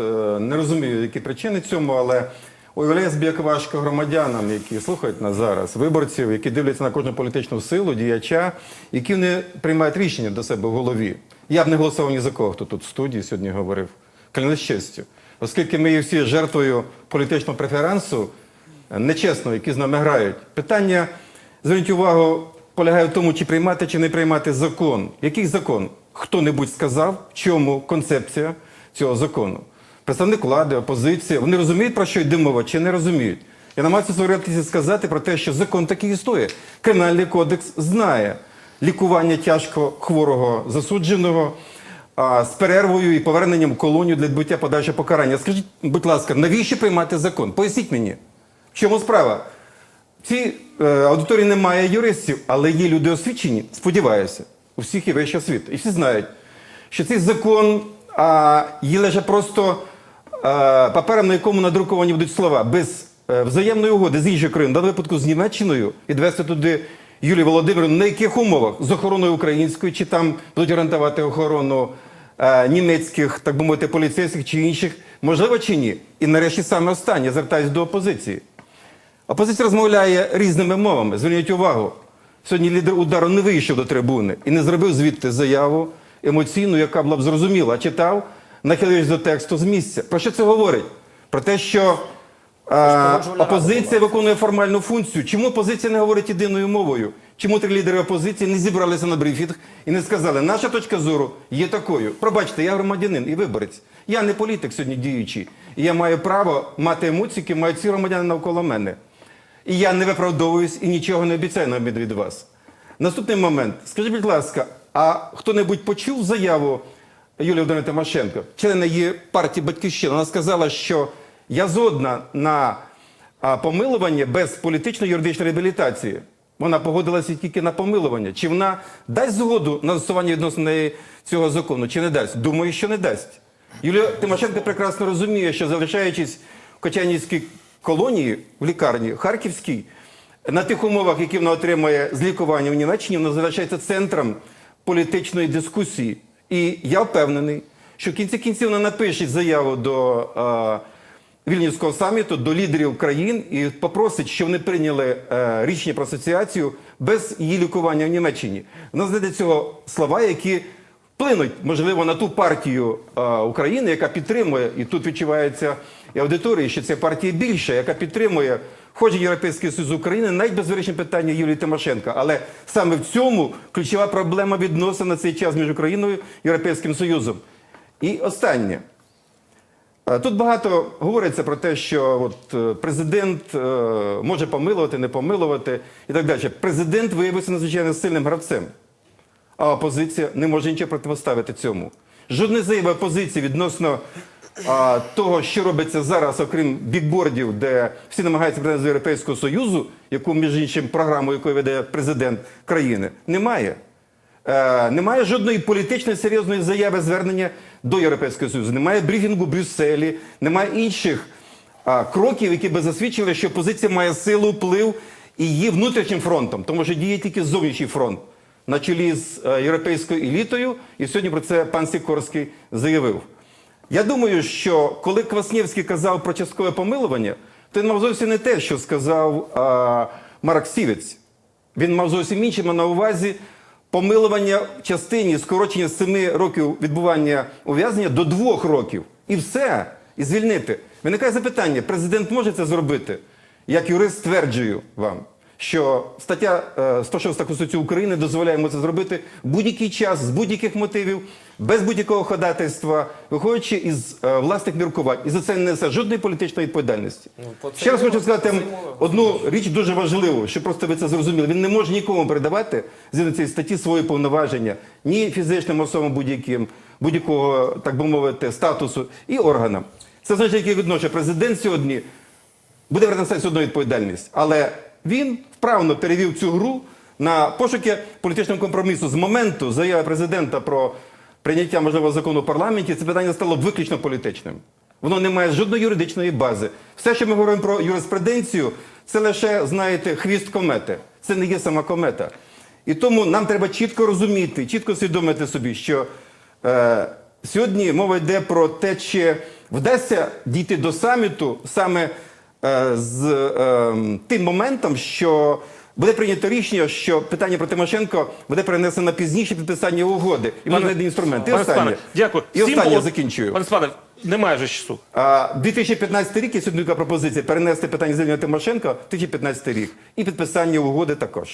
е, не розумію, які причини цьому, але уявляю собі, як важко громадянам, які слухають нас зараз, виборців, які дивляться на кожну політичну силу, діяча, які не приймають рішення до себе в голові. Я б не голосував ні за кого, хто тут в студії сьогодні говорив. Клянусь честю. Оскільки ми є всі жертвою політичного преферансу, е, нечесно, які з нами грають. Питання, зверніть увагу, полягає в тому, чи приймати, чи не приймати закон. Який закон? Хто-небудь сказав, в чому концепція цього закону? Представник влади, опозиція, вони розуміють, про що йде мова, чи не розуміють? Я намагаюся своєю сказати про те, що закон такий існує. Кримінальний кодекс знає лікування тяжко хворого засудженого а, з перервою і поверненням в колонію для відбуття подальшого покарання. Скажіть, будь ласка, навіщо приймати закон? Поясніть мені, в чому справа? В цій е, аудиторії немає юристів, але є люди освічені, сподіваюся, у всіх є вища освіта. І всі знають, що цей закон а, є лише просто папером, на якому надруковані будуть слова, без е, взаємної угоди з іншою країною, даному випадку з Німеччиною, відвести туди Юлію Володимирівну, на яких умовах? З охороною українською, чи там будуть гарантувати охорону е, німецьких, так би мовити, поліцейських чи інших, можливо чи ні? І нарешті саме останнє, звертаюся до опозиції. Опозиція розмовляє різними мовами. Зверніть увагу. Сьогодні лідер удару не вийшов до трибуни і не зробив звідти заяву емоційну, яка була б зрозуміла, читав, нахилившись до тексту з місця. Про що це говорить? Про те, що е, опозиція виконує формальну функцію. Чому опозиція не говорить єдиною мовою? Чому три лідери опозиції не зібралися на брифінг і не сказали, наша точка зору є такою. Пробачте, я громадянин і виборець. Я не політик сьогодні діючий. І я маю право мати емоції, які мають всі громадяни навколо мене. І я не виправдовуюсь і нічого не обіцяю на від вас. Наступний момент. Скажіть, будь ласка, а хто-небудь почув заяву Юлії Володимирівни Тимошенко, члена її партії Батьківщина? Вона сказала, що я згодна на помилування без політично-юридичної реабілітації. Вона погодилася тільки на помилування. Чи вона дасть згоду на застосування відносно цього закону, чи не дасть? Думаю, що не дасть. Юлія Тимошенко прекрасно розуміє, що залишаючись в Кочанівській колонії в лікарні Харківській, на тих умовах, які вона отримує з лікування в Німеччині, вона залишається центром політичної дискусії. І я впевнений, що в кінці кінців вона напише заяву до е, Вільнюського саміту, до лідерів країн і попросить, щоб вони прийняли е, рішення про асоціацію без її лікування в Німеччині. Вона знайде цього слова, які вплинуть, можливо, на ту партію е, України, яка підтримує, і тут відчувається і аудиторії, що ця партія більша, яка підтримує входження Європейський Союз України, навіть без вирішення питання Юлії Тимошенко. Але саме в цьому ключова проблема відносин на цей час між Україною і Європейським Союзом. І останнє. Е, Тут багато говориться про те, що от е, президент е, може помилувати, не помилувати і так далі. Президент виявився надзвичайно сильним гравцем, а опозиція не може нічого протиставити цьому. Жодної заяви опозиції відносно того, що робиться зараз, окрім бікбордів, де всі намагаються прийти до Європейського Союзу, яку, між іншим, програму, якою веде президент країни, немає. Е, немає жодної політичної серйозної заяви звернення до Європейського Союзу, немає брифінгу в Брюсселі, немає інших кроків, які би засвідчили, що опозиція має силу, вплив і її внутрішнім фронтом, тому що діє тільки зовнішній фронт на чолі з е, європейською елітою, і сьогодні про це пан Сікорський заявив. Я думаю, що коли Кваснєвський казав про часткове помилування, то він мав зовсім не те, що сказав а, Марк Сівець. Він мав зовсім інше на увазі помилування в частині скорочення з 7 років відбування ув'язнення до 2 років. І все, і звільнити. Виникає запитання: президент може це зробити? Як юрист стверджую вам, що стаття е, 106 Конституції України дозволяє це зробити будь-який час, з будь-яких мотивів, без будь-якого ходатайства, виходячи із е, власних міркувань. І за це не несе жодної політичної відповідальності. по Ще раз хочу сказати одну річ дуже важливу, щоб просто ви це зрозуміли. Він не може нікому передавати згідно цієї статті свої повноваження, ні фізичним особам будь-яким, будь-якого, так би мовити, статусу і органам. Це значить, яке відношення президент сьогодні буде брати одну відповідальність. Але він вправно перевів цю гру на пошуки політичного компромісу з моменту заяви президента про прийняття можливого закону в парламенті. Це питання стало виключно політичним. Воно не має жодної юридичної бази. Все, що ми говоримо про юриспруденцію, це лише, знаєте, хвіст комети. Це не є сама комета. І тому нам треба чітко розуміти, чітко свідомити собі, що е, сьогодні мова йде про те, чи вдасться дійти до саміту саме з е, тим моментом, що буде прийнято рішення, що питання про Тимошенко буде перенесено на пізніше підписання угоди. І мене не інструменти. І Пане останнє. Дякую. І Всім останнє було- закінчую. Пане Степане, немає вже часу. А, 2015 рік є сьогодні така пропозиція перенести питання звільнення Тимошенко в 2015 рік. І підписання угоди також.